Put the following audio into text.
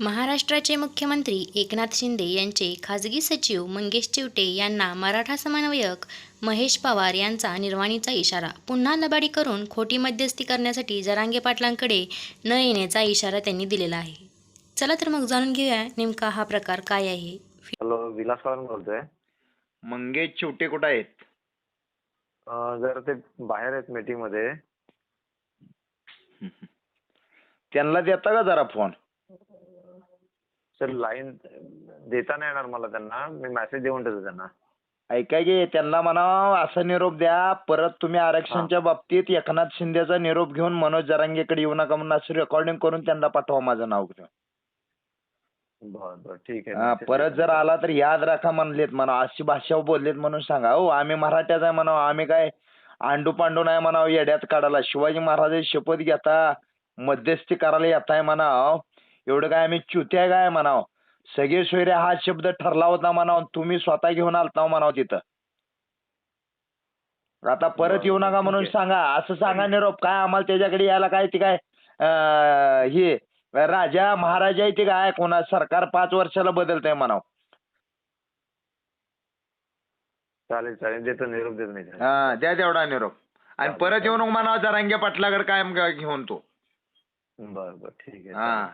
महाराष्ट्राचे मुख्यमंत्री एकनाथ शिंदे यांचे खाजगी सचिव मंगेश चिवटे यांना मराठा समन्वयक महेश पवार यांचा निर्वाणीचा इशारा. पुन्हा लबाडी करून खोटी मध्यस्थी करण्यासाठी जरांगे पाटलांकडे न येण्याचा इशारा त्यांनी दिलेला आहे. चला तर मग जाणून घेऊया नेमका हा प्रकार काय आहे. हॅलो विलास बोलतोय. मंगेश चिवटे कुठं आहेत? अं, जरा ते बाहेर आहेत मीटिंगमध्ये त्यांना देता का जरा फोन? सर लाईन देता नाही येणार मला त्यांना. मी मेसेज देऊन ठेवतो त्यांना. ऐका की त्यांना म्हणा असा निरोप द्या. परत तुम्ही आरक्षणच्या बाबतीत एकनाथ शिंदेचा निरोप घेऊन मनोज जरांगेकडे येऊ नका म्हणून असं रेकॉर्डिंग करून त्यांना पाठवा माझं नाव. घेऊन बरं बरं. ठीक आहे. हा, message परत. जर आला तर याद राखा म्हणलेत म्हणा. अशी भाषा बोललेत म्हणून सांगा. हो आम्ही मराठ्याच आहे म्हणावं. आम्ही काय आंडू पांडू नाही म्हणावं. येड्यात काढायला. शिवाजी महाराजांची शपथ घेता मध्यस्थी करायला येत आहे म्हणाव. एवढं काय आम्ही चुत्या काय म्हणाव सगळे सोयरे हा शब्द ठरला होता म्हणाव तुम्ही स्वतः घेऊन आलता म्हणाव तिथं आता परत येऊ नका म्हणून. सांगा असं सांगा निरोप काय आम्हाला त्याच्याकडे यायला काय ते काय हे राजा महाराजा आहे ते काय कोणा सरकार पाच वर्षाला बदलतंय म्हणाव चालेल चालेल देतो निरोप देतो मी त्याला. हा द्या तेवढा निरोप आणि परत येऊ. नको म्हणावं जरांगे पाटलाकडे कायम घेऊन तो बरं बरं ठीक आहे हा.